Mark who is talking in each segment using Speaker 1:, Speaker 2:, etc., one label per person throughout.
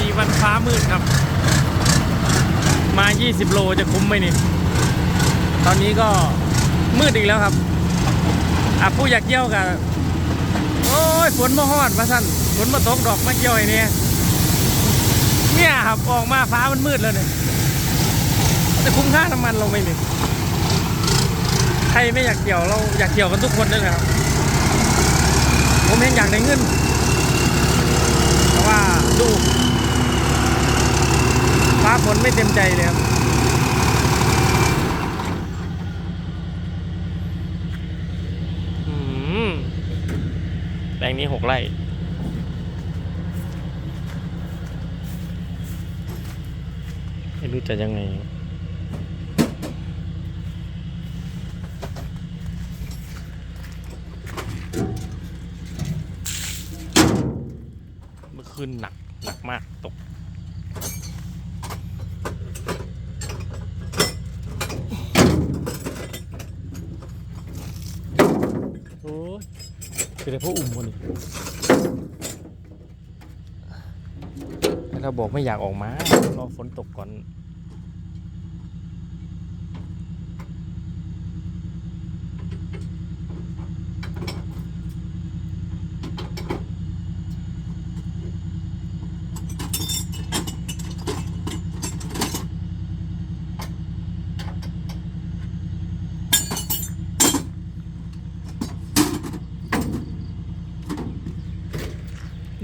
Speaker 1: ดีวันฟ้ามืดครับ มา 20 โลจะคุ้มไหมนี่ ตอนนี้ก็มืดอีกแล้วครับ อะผู้อยากเกี่ยวกับโอ้ยฝนมาฮอดมาสั่นฝนมาตกดอกมาเกี่ยวไอ้เนี่ยเนี่ยครับออกมาฟ้ามันมืดแล้วเนี่ยจะคุ้มค่าน้ำมันเราไหมนี่ใครไม่อยากเกี่ยวเราอยากเกี่ยวกันทุกคนนั่นแหละครับผมเห็นอยากได้เงินแต่ว่าดู ฟ้าฝนไม่เต็มใจเลยครับแปลงนี้หกไร่ไม่รู้จะยังไงเมื่อคืนหนัก หนักมากตก โอ้ย คือแต่พวกอุ่มคนนี้เราบอกไม่อยากออกมารอฝนตกก่อน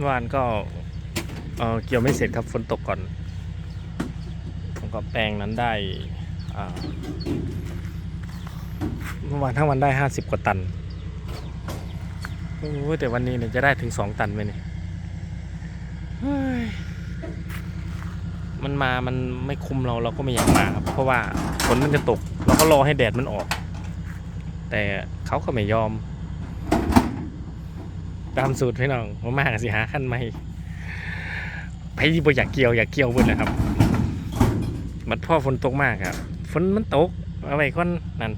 Speaker 1: วานก็เออเกี่ยวไม่เสร็จครับฝนตกก่อน ผมก็แปลงนั้นได้เมื่อวานทั้งวันได้ห้าสิบกว่าตันโอ้แต่วันนี้เนี่ยจะได้ถึงสองตันไหมเนี่ยมันมา มันไม่คุมเราเราก็ไม่อยากมาครับ เพราะว่าฝนมันจะตก เราก็รอให้แดดมันออก แต่เขาก็ไม่ยอม ตามสูตรพี่น้องมาหาสิหาขั้นไม่ไปที่บ่อยากเกี่ยวอยากเกี่ยวเบิดเลยครับมันพ่อฝนตกมากครับฝนมันตกอะไรก็นั่น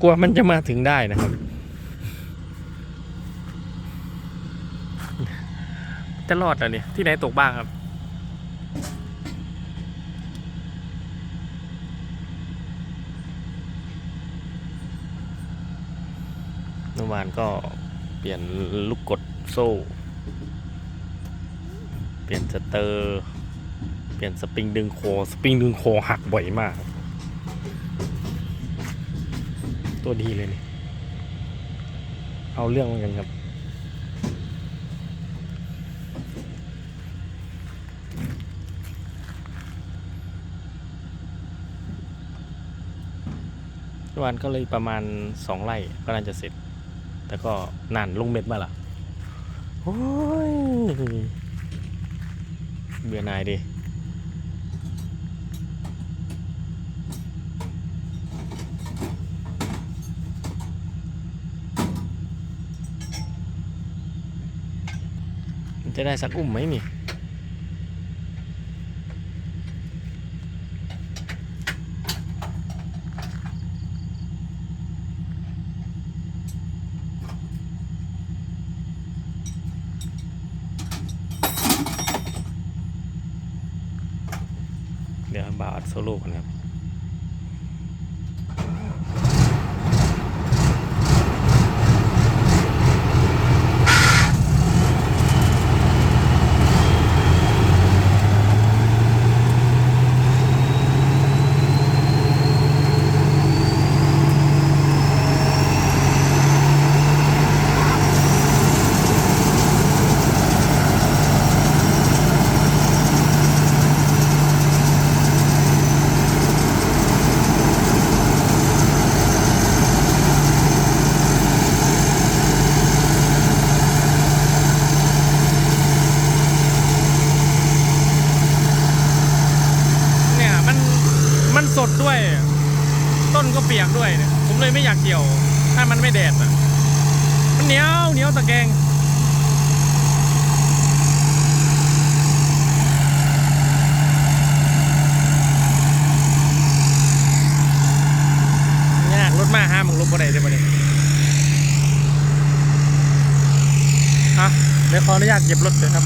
Speaker 1: กลัวมันจะมาถึงได้นะครับ จะรอดเหรอเนี่ยที่ไหนตกบ้างครับ เมื่อวานก็เปลี่ยนลูกกดโซ่ เปลี่ยนสเตอร์ เปลี่ยนสปริงดึงโค สปริงดึงโคหักบ่อยมาก ตัวดีเลยนี่ เอาเรื่องเหมือนกันครับเมื่อวานก็เลยประมาณสองไร่ก็น่าจะเสร็จ แต่ก็นานลงเม็ดมาล่ะโอ้ยเบื่อหนายดิจะได้สักอุ้มไหมนี่ เดี๋ยวบาอัดโซโล่กันครับ เนี่ยมันมัน สดด้วย ต้นก็เปียกด้วยเนี่ยผมเลยไม่อยากเกี่ยว ถ้ามันไม่แดดอะมันเหนียวเหนียวตะแกงยากรถมาห้ามึงลบบ่ได้ได้บ่เนี่ยอะเดี๋ยวขออนุญาตเก็บรถเลยครับ